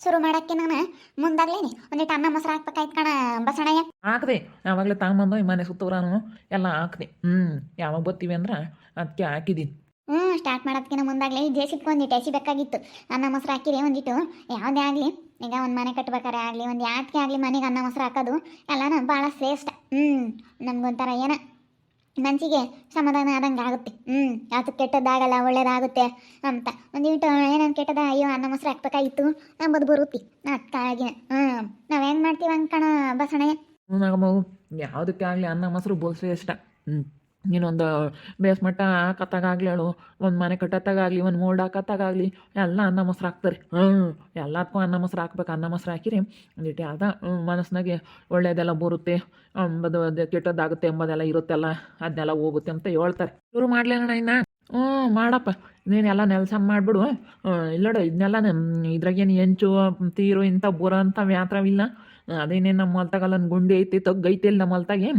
ಶುರು ಮಾಡಕ್ಕೆ ನಾನು ಮುಂದಾಗ್ಲೇನಿ. ಒಂದಿಟ್ಟು ಅನ್ನ ಮೊಸರು ಹಾಕ್ಬೇಕಾಯ್ತು ಕಣ ಬಸಣಯ್ಯ. ಹಾಕ್ದೆ ಯಾವಾಗಲೇ ತಗೊಂಬಂದು ಈ ಮನೆ ಸುತ್ತವ್ರಾನು ಎಲ್ಲ ಹಾಕ್ದೆ. ಹ್ಞೂ ಯಾವಾಗ ಬರ್ತೀವಿ ಅಂದ್ರೆ ಅದಕ್ಕೆ ಹಾಕಿದ್ದೀನಿ ಹ್ಞೂ ಸ್ಟಾರ್ಟ್ ಮಾಡೋದಕ್ಕಿಂತ ಮುಂದಾಗಲೇ ಜೆ ಸಿಪ್ಗೆ ಒಂದಿಟ್ಟು ಎಸಿ ಬೇಕಾಗಿತ್ತು. ಅನ್ನ ಮೊಸರು ಹಾಕಿರಿ ಒಂದಿಟ್ಟು ಯಾವುದೇ ಆಗಲಿ ಈಗ ಒಂದು ಮನೆ ಕಟ್ಬೇಕಾರೆ ಆಗಲಿ ಒಂದು ಯಾತಕ್ಕೆ ಆಗಲಿ ಮನೆಗೆ ಅನ್ನ ಮೊಸರು ಹಾಕೋದು ಎಲ್ಲನೂ ಭಾಳ ಶ್ರೇಷ್ಠ. ಹ್ಞೂ ನಮ್ಗೊಂಥರ ಏನ? ಮನಸ್ಸಿಗೆ ಸಮಾಧಾನ ಆದಂಗೆ ಆಗುತ್ತೆ. ಹ್ಞೂ ಅದು ಕೆಟ್ಟದ್ದಾಗಲ್ಲ, ಒಳ್ಳೇದಾಗುತ್ತೆ ಅಂತ. ಒಂದಿಟ್ಟು ಏನೇನು ಕೆಟ್ಟದ ಅಯ್ಯೋ, ಅನ್ನ ಮೊಸರು ಹಾಕ್ಬೇಕಾಗಿತ್ತು ನಂಬದು ಬರುತ್ತೆ ಅದಕ್ಕಾಗಿ ಹ್ಞೂ ನಾವು ಹೆಂಗೆ ಮಾಡ್ತೀವಿ ಅಂದ್ಕಣ ಬಸಣೆ ನಾಗಮ್ಮವು ಯಾವುದಕ್ಕೆ ಆಗಲಿ ಅನ್ನ ಮೊಸರು ಬೋಲ್ಸು ಇಷ್ಟ ಹ್ಞೂ ಇನ್ನೊಂದು ಬೇಸ್ ಮಟ್ಟ ಹಾಕತ್ತಾಗಲಿ ಹೇಳು, ಒಂದು ಮನೆ ಕಟ್ಟತ್ತಾಗಲಿ ಒಂದು ಮೋಲ್ಡ್ ಹಾಕತ್ತಾಗಲಿ ಎಲ್ಲ ಅನ್ನ ಮೊಸರು ಹಾಕ್ತಾರೆ. ಹ್ಞೂ, ಎಲ್ಲದಕ್ಕೂ ಅನ್ನ ಮೊಸರು ಹಾಕ್ಬೇಕು, ಅನ್ನ ಮೊಸರು ಹಾಕಿರಿ. ಒಂದಿಟ್ಟು ಅದ ಮನಸ್ಸಿನಾಗೆ ಒಳ್ಳೇದೆಲ್ಲ ಬರುತ್ತೆ, ಅಂಬದು ಅದು ಕೆಟ್ಟದ್ದಾಗುತ್ತೆ ಎಂಬುದೆಲ್ಲ ಇರುತ್ತೆಲ್ಲ ಅದನ್ನೆಲ್ಲ ಹೋಗುತ್ತೆ ಅಂತ ಹೇಳ್ತಾರೆ. ಶುರು ಮಾಡ್ಲೇನಣ್ಣ ಇನ್ನ? ಹ್ಞೂ, ಮಾಡಪ್ಪ. ನೀನೆಲ್ಲ ನೆಲಸ ಮಾಡಿಬಿಡು. ಇಲ್ಲೋಡು ಇದನ್ನೆಲ್ಲ ಇದ್ರಾಗೇನು ಹೆಂಚು ತೀರು, ಇಂಥ ಬುರ ಅಂತ ವ್ಯಾತ್ರವಿಲ್ಲ. ಅದೇನೇನು ನಮ್ಮ ಹೊಲ್ತಾಗಲ್ಲ ಗುಂಡಿ ಐತಿ, ತಗ್ಗೈತಿ ಇಲ್ಲಿ ನಮ್ಮ ಹೊಲ್ತಾಗೆ.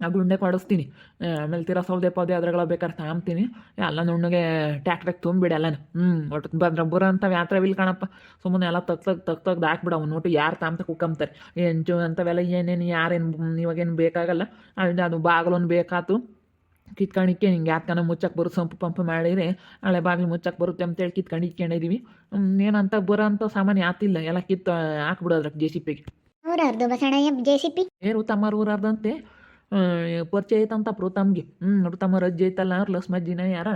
ಆ ಗುಂಡೆ ಕೊಡಿಸ್ತೀನಿ ಆಮೇಲೆ ತೀರಾ ಸೌದೆ ಪೌದೆ ಅದ್ರಾಗೆಲ್ಲ ಬೇಕಾದ್ರೆ ತಾಂಬ್ತೀನಿ ಎಲ್ಲ ನುಣ್ಣಗೆ ತುಂಬ ತುಂಬಿಡಿ ಎಲ್ಲನೂ ಹ್ಞೂ ಒಟ್ಟು ಬದ್ರ ಬುರ ಅಂತ ಯಾತ್ರೆವಿಲ್ ಕಾಣಪ್ಪ. ಸುಮ್ಮನೆ ಎಲ್ಲ ತಗ್ ತಗ್ ತಗ್ ತಗ್ದು ಹಾಕ್ಬಿಡ ಅವ್ನು ಒಟ್ಟು ಯಾರು ತಾಂತ ಕುಕ್ಕಂತಾರೆ ಎಂಜು ಅಂಥವೆಲ್ಲ ಏನೇನು ಯಾರೇನು ಇವಾಗೇನು ಬೇಕಾಗಲ್ಲ. ಅದು ಅದು ಬಾಗಿಲೊಂದು ಬೇಕಾತು. ಕಿತ್ಕೊಂಡಿಕ್ಕೆ ಹಿಂಗೆ ಯಾಕನ ಮುಚ್ಚಕ್ಕೆ ಬರು ಸಂಪು ಪಂಪು ಮಾಡಿರಿ ಹಳೆ ಬಾಗಿಲು ಮುಚ್ಚಕ್ಕೆ ಬರುತ್ತೆ ಅಂತೇಳಿ ಕಿತ್ಕೊಂಡು ಇಟ್ಕೊಂಡಿದ್ದೀವಿ ಏನಂತ ಬರೋ ಅಂತ ಸಾಮಾನು ಯಾತಿಲ್ಲ ಎಲ್ಲ ಕಿತ್ತು ಹಾಕ್ಬಿಡೋದ್ರಕ್ಕೆ ಜೆ ಸಿ ಪಿಗೆ ಬಸಣಯ್ಯ ಜೆ ಸಿ ಪಿ ಏರು ತಮ್ಮ ಊರಾರ್ದಂತೆ ಪರಿಚಯ ಐತಂತ ಋತಮ್ಗೆ ಹ್ಞೂ ಋತಮ್ಮ ರಜ್ಜಿ ಐತಲ್ಲ ಅವ್ರ ಲಸ್ ಮಜ್ಜಿನ ಯಾರ?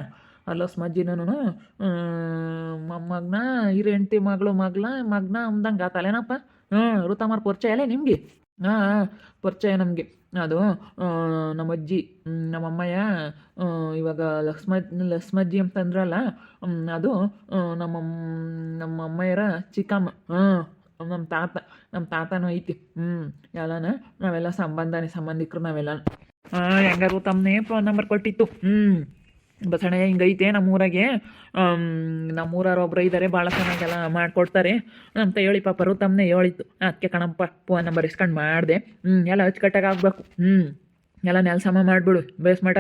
ಆ ಲಸ್ ಮಜ್ಜಿನೂ ಮೊಮ್ಮಗನ ಹಿರಿಯಂಟಿ ಮಗಳು ಮಗ್ಳ ಮಗ್ನ ಅಂದಂಗೆ ತಲೆನಪ್ಪ ಹ್ಞೂ ಋತಮ್ಮರ ಪರಿಚಯ ಅಲ್ಲೇ ನಿಮಗೆ? ಹಾಂ ಪರಿಚಯ ನಮಗೆ. ಅದು ನಮ್ಮ ಅಜ್ಜಿ ನಮ್ಮ ಅಮ್ಮಯ್ಯ ಇವಾಗ ಲಕ್ಷ್ಮ, ಲಕ್ಷ್ಮಜ್ಜಿ ಅಂತಂದ್ರಲ್ಲ ಅದು ನಮ್ಮ ನಮ್ಮ ಅಮ್ಮಯ್ಯರ ಚಿಕ್ಕಮ್ಮ. ಹಾಂ ನಮ್ಮ ತಾತ ನಮ್ಮ ತಾತನೂ ಐತಿ ಹ್ಞೂ ಎಲ್ಲನ ನಾವೆಲ್ಲ ಸಂಬಂಧನೇ ಸಂಬಂಧಿಕರು ನಾವೆಲ್ಲ ಹೆಂಗಾರು ತಮ್ಮನೇ ಫೋನ್ ನಂಬರ್ ಕೊಟ್ಟಿತ್ತು ಹ್ಞೂ ಬಸಣಯ್ಯ ಹಿಂಗೈತೆ ನಮ್ಮೂರಾಗೆ ನಮ್ಮೂರವ್ರು ಒಬ್ಬರು ಇದ್ದಾರೆ ಭಾಳ ಚೆನ್ನಾಗೆಲ್ಲ ಮಾಡಿಕೊಡ್ತಾರೆ ಅಂತ ಹೇಳಿ ಪಾಪರು ತಮ್ಮನೇ ಹೇಳಿತ್ತು ಅದಕ್ಕೆ ಕಣಪ್ಪ ಫೋನ್ ನಂಬರ್ ಇಸ್ಕೊಂಡು ಮಾಡಿದೆ ಹ್ಞೂ ಎಲ್ಲ ಅಚ್ಚುಕಟ್ಟಾಗಿ ಆಗಬೇಕು ಹ್ಞೂ ಎಲ್ಲ ನೆಲಸಮ ಮಾಡಿಬಿಡು ಬೇಸ್ ಮಟ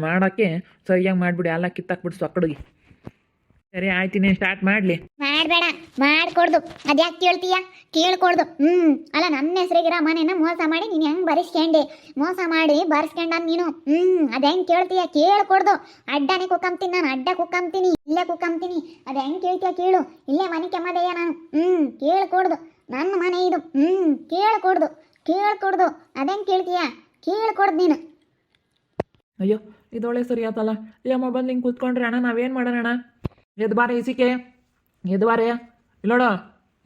ಮಾಡೋಕ್ಕೆ ಸರಿಯಾಗಿ ಮಾಡಿಬಿಡು ಎಲ್ಲ ಕಿತ್ತಾಕ್ಬಿಡು ಸೊಕ್ಕಡಿಗೆ ಸರಿ ಆಯ್ತು ನೀನು ಸ್ಟಾರ್ಟ್ ಮಾಡಲಿ. ಮಾಡಬೇಡ ಮಾಡ್ಕೊಡ್ದು. ಅದ್ಯಾಕೆ ಕೇಳ್ತೀಯ? ಕೇಳ್ಕೊಡ್ದು. ಹ್ಞೂ ಅಲ್ಲ ನನ್ನ ಹೆಸರಿಗಿರೋ ಮನೇನ ಮೋಸ ಮಾಡಿ ನೀನು ಹೆಂಗೆ ಬರೆಸ್ಕೊಂಡೆ? ಮೋಸ ಮಾಡಿ ಬರ್ಸ್ಕೊಂಡ ನೀನು? ಹ್ಞೂ ಅದು ಹೆಂಗೆ ಕೇಳ್ತೀಯ? ಕೇಳ್ಕೊಡ್ದು. ಅಡ್ಡನೇ ಕುಕ್ಕಂತೀನಿ ನಾನು. ಅಡ್ಡ ಕುಕ್ಕಂತೀನಿ ಇಲ್ಲೇ ಕುಕ್ಕಂತೀನಿ ಅದು ಹೆಂಗೆ ಕೇಳ್ತೀಯ ಕೇಳು. ಇಲ್ಲೇ ಮನೆ ಕೆಮ್ಮದಯ್ಯ ನಾನು. ಹ್ಞೂ ಕೇಳ್ಕೊಡ್ದು. ನನ್ನ ಮನೆ ಇದು. ಹ್ಞೂ ಕೇಳ್ಕೊಡ್ದು. ಕೇಳ್ಕೊಡ್ದು. ಅದು ಹೆಂಗೆ ಕೇಳ್ತೀಯ? ಕೇಳ್ಕೊಡ್ದು ನೀನು. ಅಯ್ಯೋ ಇದೊಳ್ಳೆ ಸರಿ ಆತಲ್ಲ. ಯಮ್ಮ ಬಂದು ಹಿಂಗೆ ಕೂತ್ಕೊಂಡ್ರೆ ಅಣ್ಣ ನಾವೇನು ಮಾಡೋಣ ಅಣ್ಣ? ಎದ್ದು ಇಸಿಕೆ ಎದ್ಬಾರೆ ಇಲ್ಲೋಣ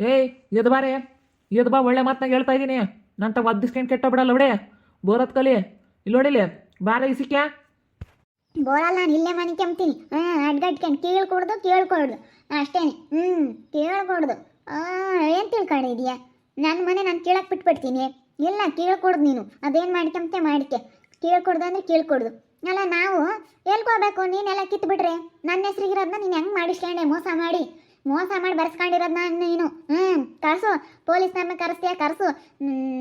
ಏಯ್ ಎದ್ದು ಎದ್ಬಾ ಒಳ್ಳೆ ಮಾತನ್ನ ಹೇಳ್ತಾ ಇದ್ದೀನಿ. ನಂತ ಒದ್ದಿಸ್ಕೊಂಡು ಕೆಟ್ಟ ಬಿಡಲ್ಲ ಬಿಡೆ. ಬೋರತ್ ಕಲಿ. ಇಲ್ಲೋಡಿಲಿ ಬಾರೆ ಇಸಿಕೆ ಬೋರಲ್ಲ ನಾನು ಇಲ್ಲೇ ಮನೆ ಕೆಮ್ತೀನಿ. ಹಾಂ ಅಡ್ಗಟ್ಕೊಂಡು ಕೇಳ್ಕೊಡ್ದು ಕೇಳ್ಕೊಡ್ದು. ಅಷ್ಟೇನೆ. ಹ್ಞೂ ಕೇಳ್ಕೊಡ್ದು. ಏನು ತಿಳ್ಕೊಂಡಿದೀಯ ನನ್ನ ಮನೆ ನಾನು ಕೇಳಕ್ಕೆ ಬಿಟ್ಬಿಡ್ತೀನಿ. ಇಲ್ಲ ಕೇಳ್ಕೊಡ್ದು ನೀನು. ಅದೇನು ಮಾಡ್ಕೊಂತೆ ಮಾಡಿಕೆ. ಕೇಳ್ಕೊಡ್ದು ಅಂದರೆ ಕೇಳ್ಕೊಡ್ದು. ಅಲ್ಲ, ನಾವು ಹೇಳ್ಕೋಬೇಕು ನೀನೆಲ್ಲ ಕಿತ್ಬಿಟ್ರೆ. ನನ್ನ ಹೆಸ್ರಿಗಿರೋದನ್ನ ನೀನು ಹೆಂಗೆ ಮಾಡಿಸ್ಕೊಂಡೆ? ಮೋಸ ಮಾಡಿ. ಮೋಸ ಮಾಡಿ ಬರ್ಸ್ಕೊಂಡಿರೋದನ್ನ ನೀನು? ಹ್ಞೂ ಕರ್ಸು. ಪೊಲೀಸ್ನವ್ರನ್ನ ಕರೆಸ್ತೀಯ, ಕರ್ಸು.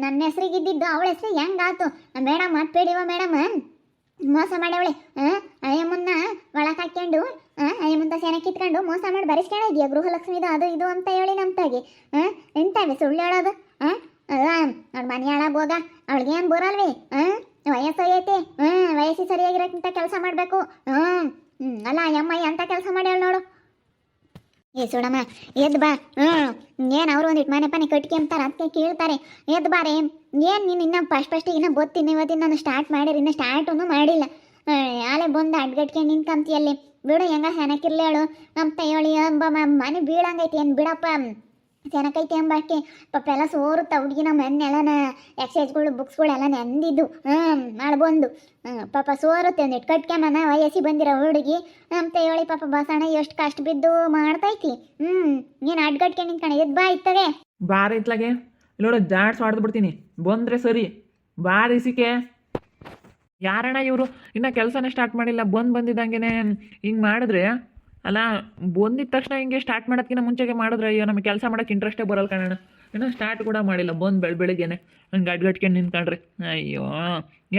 ನನ್ನ ಹೆಸ್ರಿಗಿದ್ದಿದ್ದು ಅವಳ ಹೆಸ್ರು ಹೆಂಗಾತು? ಮೇಡಮ್ ಮತ್ಬೇಡಿವ ಮೇಡಮ್. ಮೋಸ ಮಾಡವಳೆ ಅಯ್ಯಮ್ಮನ್ನ ಒಳಗೆ ಹಾಕ್ಕೊಂಡು ಅಯ್ಯಮ್ಮಂತ ಸೆನೆ ಕಿತ್ಕೊಂಡು ಮೋಸ ಮಾಡಿ ಬರಿಸ್ಕೊಂಡ ಇದೆಯಾ? ಗೃಹಲಕ್ಷ್ಮಿದು ಅದು, ಇದು ಅಂತ ಹೇಳಿ ನಮ್ತಾಗೆ. ಹಾಂ ಎಂತಾವೆ ಸುಳ್ಳು ಹೇಳೋದು? ಹಾಂ ಅವ್ಳ ಮನೆ ಹಾಳಾಗ್ ಹೋಗ ಅವಳಿಗೆ ಏನು ಬರಲ್ವೇ ಹಾಂ ವಯಸ್ಸು ಐತಿ. ಹ್ಞೂ ವಯಸ್ಸು ಸರಿಯಾಗಿರೋಕ್ಕಿಂತ ಕೆಲಸ ಮಾಡಬೇಕು. ಹ್ಮ್ ಅಲ್ಲ ಅಯ್ಯಮ್ಮ ಅಂತ ಕೆಲಸ ಮಾಡ್ಯಾಳ ನೋಡು. ಏ ಸುಡಮ್ಮ ಎದ್ದು ಬಾ. ಹ್ಞೂ ಏನು ಅವರು ಒಂದಿಟ್ಟು ಮನೆ ಪನೆ ಕಟ್ಕೆ ಅಂತಾರೆ ಅದಕ್ಕೆ ಕೇಳ್ತಾರೆ. ಎದ್ದು ಬಾರೆ, ಏನು ನೀನು ಇನ್ನೂ ಫಸ್ಟ್ ಫಸ್ಟ್ ಇನ್ನೂ ಗೊತ್ತಿನ ಇವತ್ತಿನ ನಾನು ಸ್ಟಾರ್ಟ್ ಮಾಡಿರಿ ಇನ್ನೂ ಸ್ಟಾರ್ಟನ್ನು ಮಾಡಿಲ್ಲ. ಆಲೆ ಬಂದು ಅಡ್ಗಟ್ಕೊಂಡು ಅಲ್ಲಿ ಬಿಡು, ಹೆಂಗ ಹೆನಕಿರ್ಲಿ ಹೇಳು ನಮ್ಮ ಅಂಬ ಮನೆ ಬೀಳಂಗೈತಿ ಏನು ಬಿಡಪ್ಪ. ಚೆನ್ನಕೈತಿ ಎಂಬಾಕೆ ಪಾಪ ಎಲ್ಲ ಸೋರುತ್ತ ನಮ್ಮ ಮನ್ನೆಲ್ಲನ ಎಕ್ಸೈಸ್ಗಳು ಬುಕ್ಸ್ಗಳೆಲ್ಲ ನೆಂದಿದ್ದು. ಹ್ಞೂ ಮಾಡ್ಬೋದು. ಪಾಪ ಸೋರುತ್ತೆ. ಒಂದು ಕಟ್ಕೊಂಬನ ವಯಸ್ಸಿ ಬಂದಿರೋ ಹುಡುಗಿ. ಅಂತ ಹೇಳಿ ಪಾಪ ಬಸಣ ಎಷ್ಟು ಕಷ್ಟ ಬಿದ್ದು ಮಾಡ್ತೈತಿ. ಹ್ಞೂ ನೀನು ಅಡ್ಗಟ್ಕೊಂಡು ನಿಂತ್ಕೊಂಡು ಇದು ಬಾ ಇತ್ತಗೆ. ಬಾರ ಇತ್ಲಾಗೆ. ನೋಡು ಜಾಡ್ಸ್ ಹೊಡೆದು ಬಿಡ್ತೀನಿ. ಬಂದರೆ ಸರಿ. ಬಾರ ಇಸಿಕೆ. ಯಾರಣ್ಣ ಇವರು? ಇನ್ನೂ ಕೆಲಸನೇ ಸ್ಟಾರ್ಟ್ ಮಾಡಿಲ್ಲ. ಬಂದು ಬಂದಿದ್ದಂಗೆ ಹಿಂಗೆ ಮಾಡಿದ್ರೆ ಅಲ್ಲ ಬಂದಿದ ತಕ್ಷಣ ಹಿಂಗೆ ಸ್ಟಾರ್ಟ್ ಮಾಡೋದಕ್ಕಿಂತ ಮುಂಚೆಗೆ ಮಾಡಿದ್ರೆ ಅಯ್ಯೋ ನಮಗೆ ಕೆಲಸ ಮಾಡೋಕ್ಕೆ ಇಂಟ್ರೆಸ್ಟೇ ಬರಲ್ಲ ಕಣಣ್ಣ. ಇನ್ನೂ ಸ್ಟಾರ್ಟ್ ಕೂಡ ಮಾಡಿಲ್ಲ ಬಂದು ಬೆಳ ಬೆಳಿಗ್ಗೆನೆ. ಹಂಗೆ ಗಡ್ಗಟ್ಕೊಂಡು ನಿಂತ್ಕೊಂಡ್ರಿ. ಅಯ್ಯೋ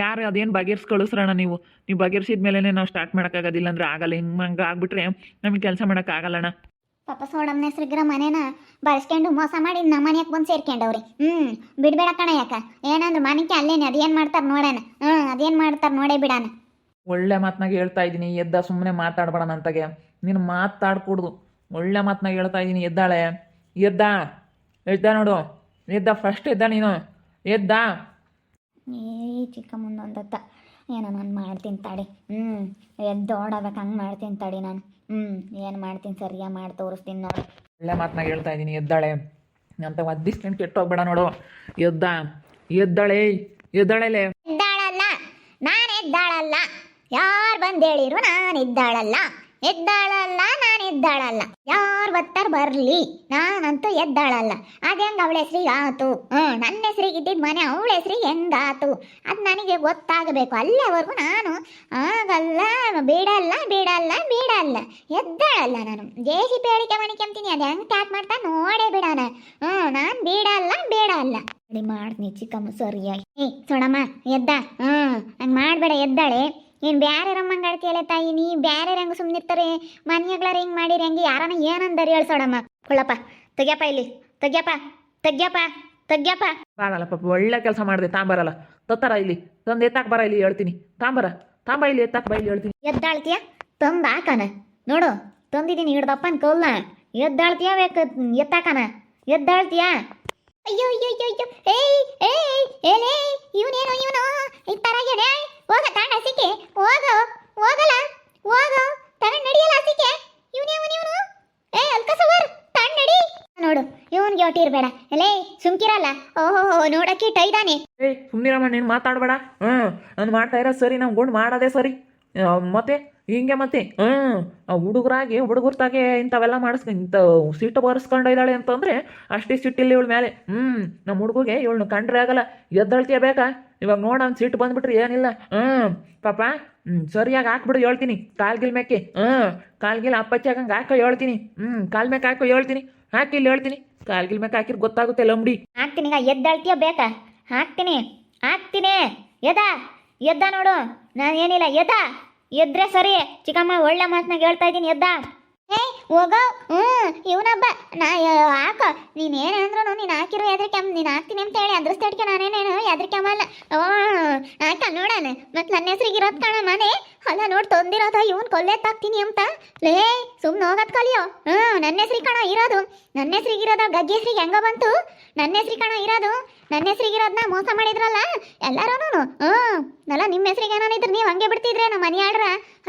ಯಾರು ಅದೇನು ಬಗೆಹರಿಸಿ ಕಳಿಸ್ರಣ್ಣ ನೀವು. ನೀವು ಬಗೆಹರಿಸಿದ ಮೇಲೆ ನಾವು ಸ್ಟಾರ್ಟ್ ಮಾಡೋಕ್ಕಾಗೋದಿಲ್ಲ ಅಂದರೆ ಆಗಲ್ಲ. ಹಿಂಗೆ ಆಗ್ಬಿಟ್ರೆ ನಮಗೆ ಕೆಲಸ ಮಾಡೋಕ್ಕಾಗಲ್ಲಣ್ಣ ಪಾಪ ಸೋಡಮ್ನ ಹೆಸರಿಗಿರ ಮನೇನ ಬಳಸ್ಕೊಂಡು ಮೋಸ ಮಾಡಿ ನಮ್ಮ ಮನೆಗೆ ಬಂದು ಸೇರ್ಕೊಂಡವ್ರಿ. ಹ್ಞೂ ಬಿಡ್ಬೇಡ ಕಣ ಯಾಕ? ಏನಂದ್ರೆ ಮನೆಗೆ ಅಲ್ಲೇನೆ ಅದೇನು ಮಾಡ್ತಾರೆ ನೋಡೋಣ. ಹ್ಞೂ ಅದೇನು ಮಾಡ್ತಾರೆ ನೋಡೇ ಬಿಡಾನ ಒಳ್ಳೆ ಮಾತನಾಗ ಹೇಳ್ತಾ ಇದ್ದೀನಿ ಎದ್ದ ಸುಮ್ಮನೆ ಮಾತಾಡ್ಬೇಡಣ ನಂತಾಗೆ ನೀನು ಮಾತಾಡ್ಕೂಡ್ದು. ಒಳ್ಳೆ ಮಾತನಾಗ ಹೇಳ್ತಾ ಇದ್ದೀನಿ ಎದ್ದಾಳೆ. ಎದ್ದ ಎದ್ದ ನೋಡು. ಎದ್ದ ಫಸ್ಟ್ ಎದ್ದ ನೀನು. ಎದ್ದ. ಏ ಚಿಕ್ಕ ಮುಂದೊಂದತ್ತ ಏನೋ ನಾನು ಮಾಡ್ತೀನಿ ತಡಿ. ಹ್ಞೂ ಎದ್ದು ಓಡಬೇಕು ಹಂಗೆ ಮಾಡ್ತೀನಿ ತಾಡಿ ನಾನು. ಹ್ಞೂ ಏನು ಮಾಡ್ತೀನಿ ಸರಿಯಾಗಿ ಮಾಡಿ ತೋರಿಸ್ತೀನಿ ನೋಡಿ. ಒಳ್ಳೆ ಮಾತನಾಗ ಹೇಳ್ತಾ ಇದ್ದೀನಿ ಎದ್ದಾಳೆ. ಅಂತ ಒದ್ದಿಸ್ಕೊಂಡು ಕೆಟ್ಟೋಗ್ಬೇಡ ನೋಡು. ಎದ್ದ ಎದ್ದಾಳೆ ಎದ್ದಾಳೆ ಎದ್ದಾಳಲ್ಲ ನಾನು ಎದ್ದಾಳಲ್ಲ. ಯಾರು ಬಂದು ಹೇಳಿರು ನಾನು ಎದ್ದಾಳಲ್ಲ. ಎದ್ದಾಳಲ್ಲ, ನಾನು ಎದ್ದಾಳಲ್ಲ. ಯಾರು ಬತ್ತಾರ ಬರಲಿ, ನಾನಂತೂ ಎದ್ದಾಳಲ್ಲ. ಅದ ಅವಳ ಹೆಸ್ರಿಗೆ ಆತು? ಹ್ಞೂ ನನ್ನ ಹೆಸ್ರಿಗೆ ಇದ್ದಿದ್ದ ಮನೆ ಅವಳ ಹೆಸ್ರಿಗೆ ಹೆಂಗಾತು ಅದು ನನಗೆ ಗೊತ್ತಾಗಬೇಕು. ಅಲ್ಲಿವರೆಗೂ ನಾನು ಆಗಲ್ಲ, ಬಿಡಲ್ಲ ಬಿಡಲ್ಲ ಬಿಡಲ್ಲ. ಎದ್ದಾಳಲ್ಲ ನಾನು. ದೇಶಿ ಪೇಳಿಕೆ ಮಣಿಕೆಂತೀನಿ ಅದು ಹೆಂಗೆ ಟ್ಯಾಕ್ ಮಾಡ್ತಾ ನೋಡೇ ಬಿಡಾನ ಹ್ಞೂ ನಾನು ಬಿಡಲ್ಲ ಬಿಡಲ್ಲ. ಮಾಡಿ ಮಾಡ್ತೀನಿ ಚಿಕ್ಕಮ್ಮ, ಸರಿಯಾಗಿ. ಏ, ಸೋಣಮ್ಮ, ಎದ್ದ. ಹ್ಞೂ ಹಂಗೆ ಮಾಡಬೇಡ, ಎದ್ದಾಳೆ. ಏನು ಬೇರೆ ರಮ್ಮಂಗೆ ಆಡ್ತೀಯಲ್ಲ ತಾಯಿ ನೀ ಬ್ಯಾರೆ ರಂಗ ಸುಮ್ಮನಿರ್ತಾರೆ ಮನೆಯಾಗ್ಲಾರ ಹಿಂಗೆ ಮಾಡಿರಿ? ಹೆಂಗೆ? ಯಾರನ ಏನಂದಾರಿ ಹೇಳ್ಸೋಡಮ್ಮ ಸೋಡಮ್ಮ ಕುಳ್ಳಪ್ಪ ತೆಗ್ಯಪ್ಪ ಇಲ್ಲಿ. ತೆಗ್ಯಪ್ಪ ತೆಗ್ಯಪ್ಪ ತೆಗ್ಯಪ್ಪ. ಬಾಳಲ್ಲ ಪಾಪ ಒಳ್ಳೆ ಕೆಲಸ ಮಾಡಿದೆ. ತಾಂಬರಲ್ಲ ತೊತ್ತಾರ ಇಲ್ಲಿ. ತಂದು ಎತ್ತಾಕ್ ಬರ ಇಲ್ಲಿ ಹೇಳ್ತೀನಿ. ತಾಂಬರ ತಾಂಬ ಇಲ್ಲಿ ಎತ್ತಾಕ್ ಬಾ ಇಲ್ಲಿ ಹೇಳ್ತೀನಿ. ಎದ್ದಾಳ್ತೀಯ? ತಂದ ಹಾಕನ ನೋಡು ತಂದಿದ್ದೀನಿ ಹಿಡ್ದಪ್ಪನ ಕೌಲ್ನ. ಎದ್ದಾಳ್ತೀಯ ಬೇಕು ಎತ್ತಾಕನ ಎದ್ದಾಳ್ತೀಯ? ಅಯ್ಯೋ ಅಯ್ಯೋ ಅಯ್ಯೋ ಏಯ್ ಏಯ್ ಏಲೇ ಇವನೇನು ಇವನು? ಈ ತರಗಡೆ ಹೋಗ ತಾಂಡ ಹಸಿಕೆ. ಹೋಗೋ, ಹೋಗಲ್ಲ. ಹೋಗೋ. ತಗೊಂಡು ನಡಿಯಲ್ಲ ಹಸಿಕೆ. ಇವನೇ ಇವನು? ಏ, ಅಲ್ಕಸವರ್ ತಗೊಂಡ್ ನಡಿ. ನೋಡು, ಇವನ್ಗೆ ಹೊಟ್ಟಿರ್ಬೇಡ ಎಲೇ ಸುಮ್ಕಿರಲ್ಲ. ಓಹೋ, ನೋಡಕ್ಕೆ ಟೈದಾನೆ ಏಯ್ ಸುಮ್ಮನಿರಮ್ಮ ನೀನು ಮಾತಾಡಬೇಡ. ಹ್ಞೂ ನಾನು ಮಾಡ್ತಾ ಇರೋ ಸರಿ ನಾವು ಗುಂಡು ಮಾಡೋದೇ ಸರಿ. ಮತ್ತೆ? ಹಿಂಗೆ ಮತ್ತೆ ಹ್ಞೂ ಹುಡುಗರಾಗಿ ಹುಡುಗರ್ತಾಗೆ ಇಂಥವೆಲ್ಲ ಮಾಡಿಸ್ ಇಂಥ ಸಿಟ್ಟು ಬರ್ಸ್ಕೊಂಡು ಇದ್ದಾಳೆ ಅಂತಂದರೆ ಅಷ್ಟೇ ಸಿಟ್ಟಿಲ್ಲ ಇವಳ ಮೇಲೆ ಹ್ಞೂ ನಮ್ಮ ಹುಡುಗಿಗೆ ಇವಳನ್ನ ಕಂಡ್ರೆ ಆಗಲ್ಲ, ಎದ್ದಳ್ತೀಯ ಬೇಕಾ ಇವಾಗ ನೋಡ ಅವ್ನು ಸಿಟ್ಟು ಬಂದ್ಬಿಟ್ರೆ ಏನಿಲ್ಲ ಹ್ಞೂ ಪಾಪ ಹ್ಞೂ ಸರಿಯಾಗಿ ಹಾಕ್ಬಿಡು ಹೇಳ್ತೀನಿ ಕಾಲ್ಗಿಲ್ ಮೇಕೆ ಹ್ಞೂ ಕಾಲ್ಗಿಲ್ ಅಪ್ಪಚ್ಚಿ ಹಾಕಂಗೆ ಹಾಕೋ ಹೇಳ್ತೀನಿ ಹ್ಞೂ ಕಾಲ್ ಮೇಕೆ ಹಾಕೋ ಹೇಳ್ತೀನಿ, ಹಾಕಿ ಇಲ್ಲಿ ಹೇಳ್ತೀನಿ ಕಾಲ್ಗಿಲ್ ಮೇಕೆ ಹಾಕಿರ್ ಗೊತ್ತಾಗುತ್ತೆ ಲಂಬಡಿ ಹಾಕ್ತೀನಿ, ಈಗ ಎದ್ದಾಳ್ತೀಯ ಬೇಕಾ ಹಾಕ್ತೀನಿ ಹಾಕ್ತೀನಿ ಎದ ಎದ್ದ ನೋಡು, ನಾನು ಏನಿಲ್ಲ, ಎದ್ದ. ಎದ್ರೆ ಸರಿ ಚಿಕ್ಕಮ್ಮ ಒಳ್ಳೆ ಮಾತನಾಗ ಹೇಳ್ತಾ ಇದ್ದೀನಿ ಎದ್ದ. ಹೇ ಹೋಗೋ. ಹ್ಞೂ ಇವನೊಬ್ಬ. ನಾ ಹಾಕ. ನೀನೇನಂದ್ರು ನೀನು ಹಾಕಿರೋ ಎದ್ರಿಕೆ ನೀನು ಹಾಕ್ತೀನಿ ಅಂತ ಹೇಳಿ ಅದ್ರಸ್ತಡ್ಕೆ ನಾನೇನೇನು ಎದ್ರಿಕೆಮಲ್ಲ ಓ, ಆಯ್ತ, ನೋಡಣ. ಮತ್ತೆ ನನ್ನ ಹೆಸ್ರಿಗೆ ಇರೋದು ಕಾಣ ಮನೆ. ಅಲ್ಲ, ನೋಡಿ ತಂದಿರೋದ, ಇವನ್ ಕೊಲ್ಲೆತ್ತಾಕ್ತೀನಿ ಅಂತ. ಲೇ ಸುಮ್ಮನೆ ಹೋಗೋದು ಕಲಿಯೋ. ಹ್ಞೂ ನನ್ನ ಹೆಸ್ರಿಗೆ ಕಣ ಇರೋದು. ನನ್ನ ಹೆಸ್ರಿಗೆ ಇರೋದು ಗಗ್ಗೆ ಹೆಸ್ರಿಗೆ ಹೆಂಗ ಬಂತು. ನನ್ನ ಹೆಸ್ರಿಗೆ ಕಣ ಇರೋದು. ನನ್ನ ಹೆಸ್ರಿಗೆ ಇರೋದನ್ನ ಮೋಸ ಮಾಡಿದ್ರಲ್ಲ. ಎಲ್ಲರೂ ಹ್ಞೂ ಅಲ್ಲ ನಿಮ್ಮ ಹೆಸ್ರಿಗೆ ಏನಾನಿದ್ರು ನೀವು ಹಂಗೆ ಬಿಡ್ತಿದ್ರೆ ನಮ್ಮ ಮನೆ ಆಡ್ರ?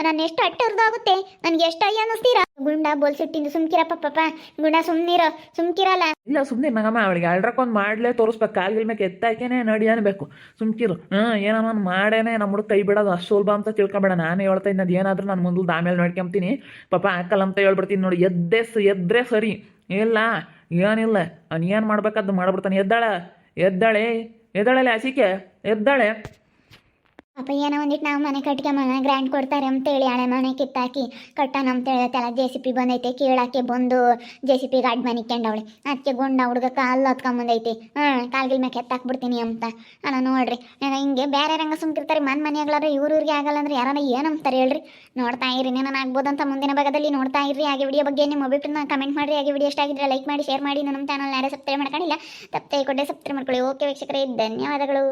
ನಾನು ಎಷ್ಟು ಅಟ್ಟು ಹರಿದೋಗುತ್ತೆ ನನಗೆ ಎಷ್ಟು ಅಯ್ಯ ಅನ್ನಿಸ್ತೀರಾ? ಗುಂಡ ಬೋಲ್ಸಿಟ್ಟಿಂದು ಸುಮ್ಕಿರಪ್ಪ, ಪಾಪ. ಗುಂಡ ಸುಮ್ನಿರೋ, ಸುಮ್ಕಿರಲ್ಲ. ಇಲ್ಲ, ಸುಮ್ನೆ ಮಗಮ್ಮ, ಅವಳಿಗೆ ಅಳ್ರಕ್ಕೊಂದು ಮಾಡ್ಲೇ ತೋರಿಸ್ಬೇಕು. ಕಾಲ್ಗಿಲ್ ಮೇಲೆ ಎತ್ತಾಕೇನೆ ನಡಿ ಅನ್ಬೇಕು. ಸುಮ್ಕಿರು. ಹಾಂ ಏನೋ ನಾನು ಮಾಡೇನೆ ನಮ್ಮ ಹುಡುಗ ಕೈ ಬಿಡೋದು ಅಷ್ಟು ಸುಲಭ ಅಂತ ತಿಳ್ಕೊಬೇಡ. ನಾನೇ ಹೇಳ್ತಾ ಇದ್ದೀನಿ ಅದು ಏನಾದರೂ ನಾನು ಮುಂದೆ ಆಮೇಲೆ ನೋಡ್ಕೊಂತೀನಿ ಪಾಪ ಹಾಕಲ್ಲ ಅಂತ ಹೇಳ್ಬಿಡ್ತೀನಿ ನೋಡಿ, ಎದ್ದೆ ಎದ್ರೆ ಸರಿ. ಇಲ್ಲ, ಏನಿಲ್ಲ. ಅವ್ನು ಏನು ಮಾಡ್ಬೇಕಾದ್ದು ಮಾಡ್ಬಿಡ್ತಾನೆ. ಎದ್ದಾಳ? ಎದ್ದಾಳೆ? ಎದ್ದಾಳೆ ಹಸಿಕೆ ಎದ್ದಾಳೆ? ಪಾಪ ಏನೋ ಒಂದಿಟ್ಟು ನಾವು ಮನೆ ಕಟ್ಗೆ ಮನೆ ಗ್ರ್ಯಾಂಡ್ ಕೊಡ್ತಾರೆ ಅಂತೇಳಿ ಹಳೆ ಮನೆ ಕಿತ್ತಾಕಿ ಕಟ್ಟ ಅಂತೇಳಿ ತಲೆ ಜೆ ಸಿ ಪಿ ಬಂದೈತೆ, ಕೀಳಕ್ಕೆ ಬಂದು ಜೆ ಸಿ ಪಿ ಗಾಡಿ ಮನೆ ಕೆಂಡವಳೆ ಅದಕ್ಕೆ ಗುಂಡ ಹುಡುಗ ಕಾಲು ಹತ್ಕೊಂಬಂದೈತಿ ಹ್ಞೂ ಕಾಲ್ಗಿಲ್ ಮೇಲೆ ಎತ್ತಾಕ್ಬಿಡ್ತೀನಿ ಅಂತ. ಅಲ್ಲ ನೋಡ್ರಿ ಹಿಂಗೆ ಬೇರೆ ರಂಗ ಸುಮ್ಕಿರ್ತಾರೆ, ಮನ್ ಮನೆಯಾಗ್ಲಾರ ಇವ್ರಿಗೆ ಆಗಲ್ಲ ಅಂದ್ರೆ ಯಾರನ್ನ ಅಂತಾರೆ ಹೇಳ್ರಿ. ನೋಡ್ತಾ ಇರಿ ನಾನು ಅಂತ ಮುಂದಿನ ಭಾಗದಲ್ಲಿ ನೋಡ್ತಾ ಇರಿ ಹಾಗೆ ವಿಡಿಯೋ ಬಗ್ಗೆ ನಿಮ್ಮ ಅಭಿಪ್ರಾಯ ಕಮೆಂಟ್ ಮಾಡಿರಿ. ಹಾಗೆ ವಿಡಿಯೋ ಆಗಿದ್ರೆ ಲೈಕ್ ಮಾಡಿ ಶೇರ್ ಮಾಡಿ. ನಮ್ಮ ಚಾನಲ್ ಯಾರೇ ಸಬ್ಸ್ಕ್ರೈಬ್ ಮಾಡ್ಕೊಂಡಿಲ್ಲ ತಪ್ಪೇ ಕೊಟ್ಟೆ ಸಬ್ಸ್ಕ್ರೈಬ್ ಮಾಡ್ಕೊಳ್ಳಿ. ಓಕೆ ವೀಕ್ಷಕರೇ, ಧನ್ಯವಾದಗಳು.